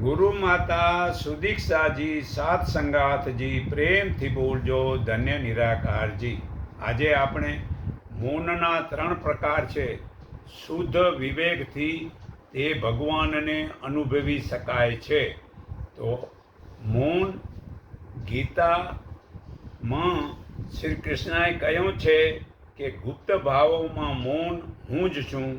ગુરુ માતા સુદીક્ષાજી સાત સંગાથજી પ્રેમથી બોલજો, ધન્ય નિરાકારજી. આજે આપણે મૌનના ત્રણ પ્રકાર છે. શુદ્ધ વિવેકથી તે ભગવાનને અનુભવી શકાય છે. તો મૌન, ગીતામાં શ્રી કૃષ્ણએ કહ્યું છે કે ગુપ્ત ભાવોમાં મૌન હું જ છું.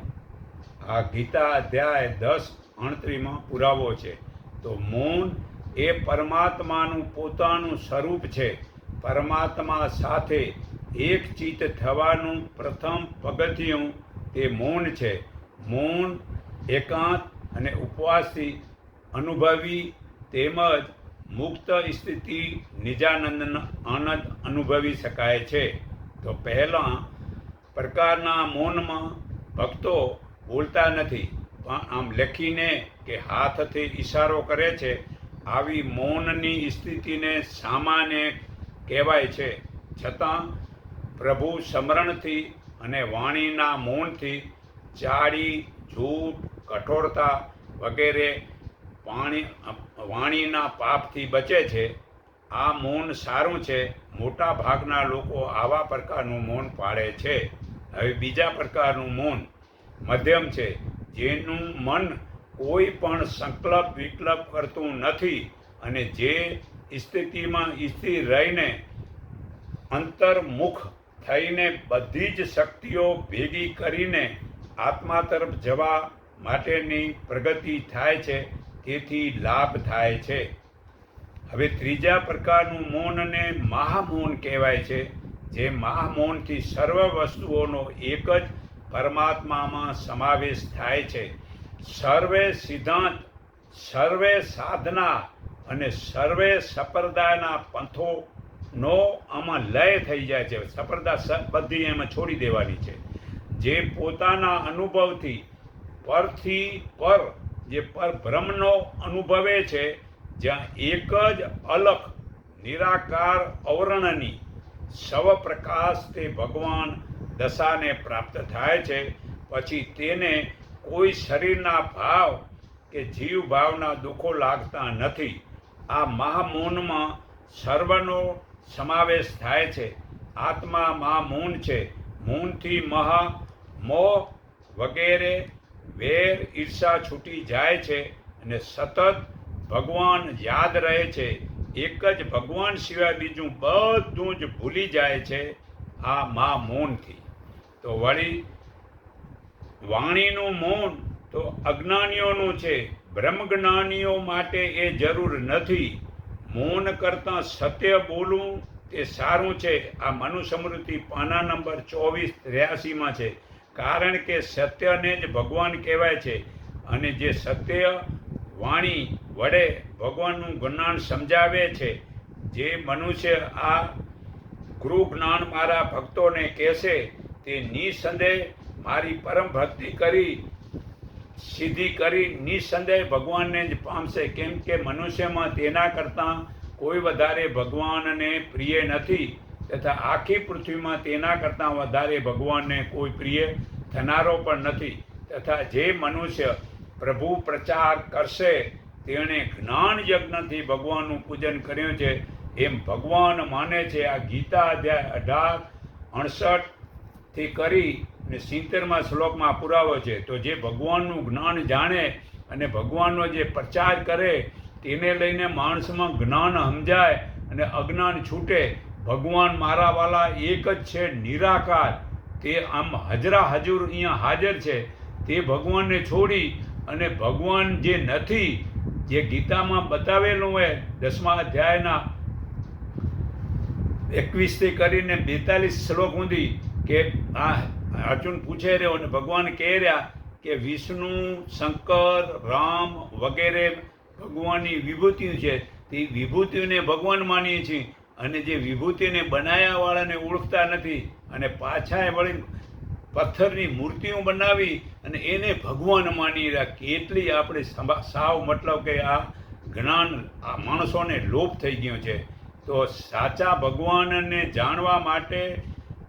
આ ગીતા અધ્યાય દસ અણત્રીમાં પુરાવો છે. તો મૌન એ પરમાત્માનું પોતાનું સ્વરૂપ છે. પરમાત્મા સાથે એક ચિત્ત થવાનું પ્રથમ પગથિયું તે મૌન છે. મૌન એકાંત અને ઉપવાસથી અનુભવી તેમજ મુક્ત સ્થિતિ નિજાનંદનો આનંદ અનુભવી શકાય છે. તો પહેલાં પ્રકારના મૌનમાં ભક્તો બોલતા નથી. આમ લખીને કે હાથથી ઈશારો કરે છે, આવી મૌનની સ્થિતિને સામાન્ય કહેવાય છે. છતાં પ્રભુ સ્મરણથી અને વાણીના મૌનથી ચાળી જૂઠ, કઠોરતા વગેરે પાણી વાણીના પાપથી બચે છે. આ મૌન સારું છે. મોટા ભાગના લોકો આવા પ્રકારનું મૌન પાળે છે. હવે બીજા પ્રકારનું મૌન મધ્યમ છે. જેનું મન કોઈ પણ સંકલ્પ વિકલ્પ કરતું નથી અને જે સ્થિતિમાં સ્થિર રહીને અંતર્મુખ થઈને બધી જ શક્તિઓ ભેગી કરીને આત્મા તરફ જવા માટેની પ્રગતિ થાય છે, તેથી લાભ થાય છે. હવે ત્રીજા પ્રકારનું મૌનને મહામૌન કહેવાય છે, જે મહામૌનથી સર્વ વસ્તુઓનો એક જ પરમાત્મામાં સમાવેશ થાય છે. સર્વે સિદ્ધાંત, સર્વે સાધના અને સર્વે સંપ્રદાયના પંથોનો આમાં લય થઈ જાય છે. સંપ્રદાય સ- બધી એમાં છોડી દેવાની છે. જે પોતાના અનુભવથી, પરથી પર, જે પરબ્રહ્મનો અનુભવે છે, જ્યાં એક જ અલખ નિરાકાર અવર્ણની સ્વપ્રકાશ તે ભગવાન દશાને પ્રાપ્ત થાય છે, પછી તેને કોઈ શરીરના ભાવ કે જીવ ભાવના દુઃખો લાગતા નથી. આ મહામૌનમાં સર્વનો સમાવેશ થાય છે. આત્મા મહામૌન છે. મૌનથી મહા, મોહ વગેરે વેર ઈર્ષા છૂટી જાય છે અને સતત ભગવાન યાદ રહે છે. એક જ ભગવાન સિવાય બીજું બધું જ ભૂલી જાય છે આ મા મૌનથી તો વળી વાણીનું મૌન તો અજ્ઞાનીઓનું છે. બ્રહ્મજ્ઞાનીઓ માટે એ જરૂર નથી. મૌન કરતાં સત્ય બોલવું તે સારું છે. આ મનુસ્મૃતિ પાના નંબર ચોવીસ ત્ર્યાસીમાં છે. કારણ કે સત્યને જ ભગવાન કહેવાય છે. અને જે સત્ય વાણી વડે ભગવાનનું જ્ઞાન સમજાવે છે, જે મનુષ્ય આ ગૃહ જ્ઞાન મારા ભક્તોને કહેશે તે નિસંદેહ મારી પરમ ભક્તિ કરી, સિદ્ધિ કરી, નિસંદેહ ભગવાનને જ પામશે. કેમ કે મનુષ્યમાં તેના કરતાં કોઈ વધારે ભગવાનને પ્રિય નથી તથા આખી પૃથ્વીમાં તેના કરતાં વધારે ભગવાનને કોઈ પ્રિય થનારો પણ નથી તથા જે મનુષ્ય પ્રભુ પ્રચાર કરશે, તેણે જ્ઞાન યજ્ઞથી ભગવાનનું પૂજન કર્યું છે. એમ ભગવાન માને છે, આ ગીતા અધ્યાય અઢાર, અડસઠ થી કરી અને સિત્તેરમાં શ્લોકમાં પુરાવો છે, તો જે ભગવાનનું જ્ઞાન જાણે અને ભગવાનનો જે પ્રચાર કરે, તેને લઈને માણસમાં જ્ઞાન સમજાય અને અજ્ઞાન છૂટે. ભગવાન મારા વાલા એક જ છે, નિરાકાર. તે આમ હજરા હજુર અહીંયા હાજર છે. તે ભગવાનને છોડી અને ભગવાન જે નથી, જે ગીતામાં બતાવેલું હોય, દસમા અધ્યાયના એકવીસથી કરીને બેતાલીસ શ્લોક સુધી કે આ અર્જુન પૂછે રહ્યો અને ભગવાન કહે રહ્યા કે વિષ્ણુ, શંકર, રામ વગેરે ભગવાનની વિભૂતિઓ છે. તે વિભૂતિઓને ભગવાન માનીએ છીએ અને જે વિભૂતિને બનાવ્યાવાળાને ઓળખતા નથી અને પાછા વળી પથ્થરની મૂર્તિઓ બનાવી અને એને ભગવાન માની રહ્યા. કેટલી આપણે સાવ મતલબ કે આ જ્ઞાન આ માણસોને લોપ થઈ ગયો છે. તો સાચા ભગવાનને જાણવા માટે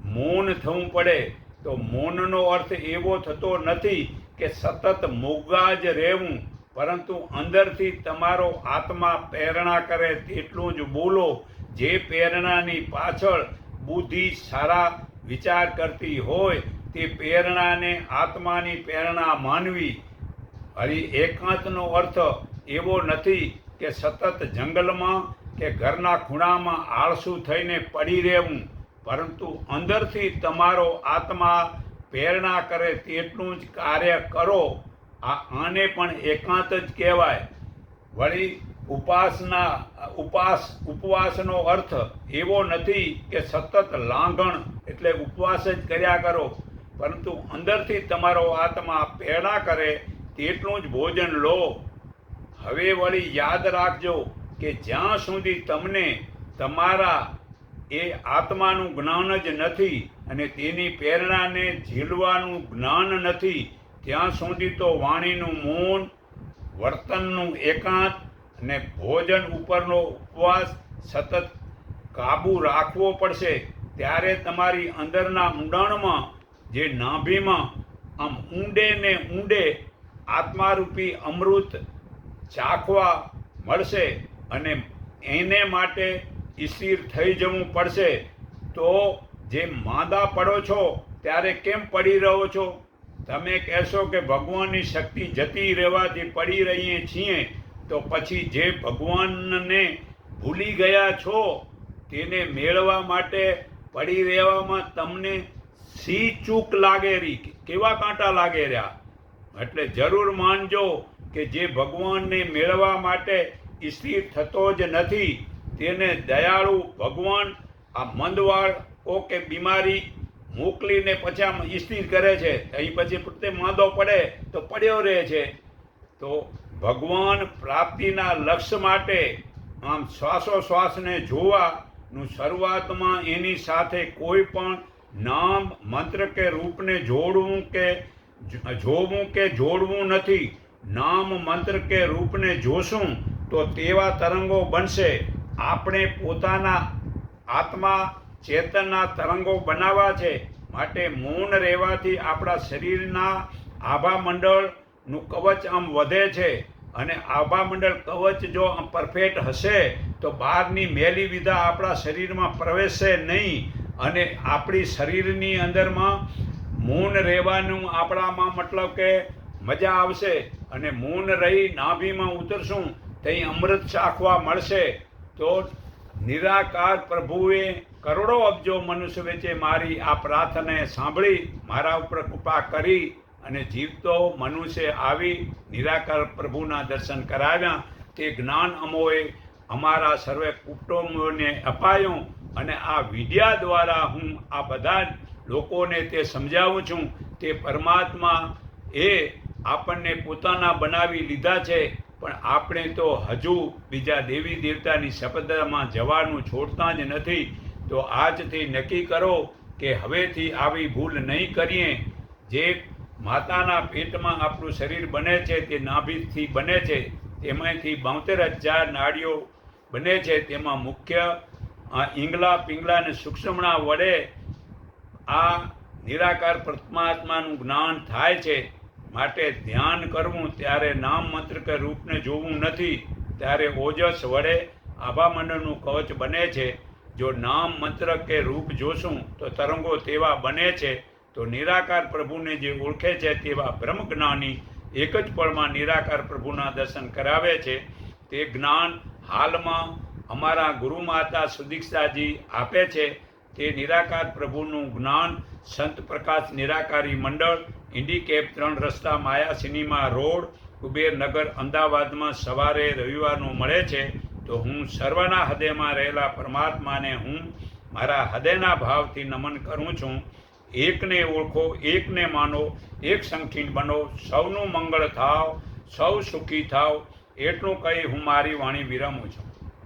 મૌન થવું પડે, તો મૌનનો અર્થ એવો થતો નથી કે સતત મોગા જ રહેવું, પરંતુ અંદરથી તમારો આત્મા પ્રેરણા કરે તેટલું જ બોલો, જે પ્રેરણાની પાછળ બુદ્ધિ સારા વિચાર કરતી હોય, તે પ્રેરણાને આત્માની પ્રેરણા માનવી. હરી એકાંતનો અર્થ એવો નથી કે સતત જંગલમાં કે ઘરના ખૂણામાં આળસુ થઈને પડી રહેવું. પરંતુ અંદરથી તમારો આત્મા પ્રેરણા કરે તેટલું જ કાર્ય કરો. આ આને પણ એકાંત જ કહેવાય. વળી ઉપાસના, ઉપાસ, ઉપવાસનો અર્થ એવો નથી કે સતત લાંઘણ એટલે ઉપવાસ જ કર્યા કરો. પરંતુ અંદરથી તમારો આત્મા પ્રેરણા કરે તેટલું જ ભોજન લો. હવે વળી યાદ રાખજો કે જ્યાં સુધી તમને તમારા એ આત્માનું જ્ઞાન જ નથી અને તેની પ્રેરણાને ઝીલવાનું જ્ઞાન નથી. ત્યાં સુધી તો વાણીનું મૌન, વર્તનનું એકાંત અને ભોજન ઉપરનો ઉપવાસ સતત કાબુ રાખવો પડશે. ત્યારે તમારી અંદરના ઊંડાણમાં, જે નાભીમાં, આમ ઊંડે ને ઊંડે આત્મારૂપી અમૃત ચાખવા મળશે અને એને માટે સ્થિર થઈ જવું પડશે, તો જે માંદા પડો છો, ત્યારે કેમ પડી રહો છો? તમે કહેશો કે ભગવાનની શક્તિ જતી રહેવાથી પડી રહીએ છીએ, તો પછી જે ભગવાનને ભૂલી ગયા છો, તેને મેળવા માટે પડી રહેવામાં તમને સી ચૂક લાગે રહી કેવા કાંટા લાગે રહ્યા? એટલે જરૂર માનજો કે જે ભગવાનને મેળવા માટે સ્થિર થતો જ નથી તેને દયાળુ ભગવાન આ મંદવાળો કે બીમારી મોકલીને પછી આમ સ્થિર કરે છે અહીં પછી પોતે માંદો પડે, તો પડ્યો રહે છે. તો ભગવાન પ્રાપ્તિના લક્ષ્ય માટે આમ શ્વાસોશ્વાસને જોવાનું શરૂઆતમાં એની સાથે કોઈ પણ નામ, મંત્ર કે રૂપને જોડવું કે જોવું કે જોડવું નથી. નામ, મંત્ર કે રૂપને જોશું તો તેવા તરંગો બનશે. આપણે પોતાના આત્મા ચેતનના તરંગો બનાવવા છે માટે મૌન રહેવાથી આપણા શરીરના આભા મંડળનું કવચ આમ વધે છે અને આભા મંડળ કવચ જો આમ પરફેક્ટ હશે તો બહારની મેલી વિધા આપણા શરીરમાં પ્રવેશશે નહીં અને આપણી શરીરની અંદરમાં મૌન રહેવાનું આપણામાં મતલબ કે મજા આવશે અને મૌન રહી નાભીમાં ઉતરશું ત્યાં અમૃત ચાખવા મળશે તો નિરાકાર પ્રભુએ કરોડો અબજો મનુષ્ય વેચે મારી આ પ્રાર્થના સાંભળી મારા ઉપર કૃપા કરી અને જીવતો મનુષ્ય આવી નિરાકાર પ્રભુના દર્શન કરાવ્યા. તે જ્ઞાન અમોએ અમારા સર્વે કુટુંબોને અપાયું અને આ વિદ્યા દ્વારા હું આ બધા લોકોને તે સમજાવું છું. તે પરમાત્મા એ આપણને પોતાના બનાવી લીધા છે. પણ આપણે તો હજુ બીજા દેવી દેવતાની સપદામાં જવાનું છોડતા જ નથી. તો આજથી નક્કી કરો કે હવેથી આવી ભૂલ નહીં કરીએ. જે માતાના પેટમાં આપણું શરીર બને છે, તે નાભિથી બને છે, તેમાંથી બોતેર હજાર નાડીઓ બને છે. તેમાં મુખ્ય ઈંગલા, પિંગલા અને સૂક્ષ્મણા વડે આ નિરાકાર પરમાત્માનું જ્ઞાન થાય છે. માટે ધ્યાન કરવું, ત્યારે નામ મંત્ર કે રૂપને જોવું નથી. ત્યારે ઓજસ વડે આભામંડળનું કવચ બને છે. જો નામ મંત્ર કે રૂપ જોશું, તો તરંગો તેવા બને છે. તો નિરાકાર પ્રભુને જે ઓળખે છે તેવા બ્રહ્મ જ્ઞાની એક જ પળમાં નિરાકાર પ્રભુના દર્શન કરાવે છે. તે જ્ઞાન હાલમાં અમારા ગુરુ માતા સુદીક્ષાજી આપે છે. તે નિરાકાર પ્રભુનું જ્ઞાન સંત પ્રકાશ નિરાકારી મંડળ ઇન્ડિકેપ ત્રણ રસ્તા માયા સિનેમા રોડ કુબેરનગર અમદાવાદમાં સવારે રવિવારનું મળે છે, તો હું સર્વના હૃદયમાં રહેલા પરમાત્માને હું મારા હૃદયના ભાવથી નમન કરું છું. એકને ઓળખો, એકને માનો, એક સંખીન બનો, સૌનું મંગળ થાવ, સૌ સુખી થાવ, એટલું કહી હું મારી વાણી વિરમું છું.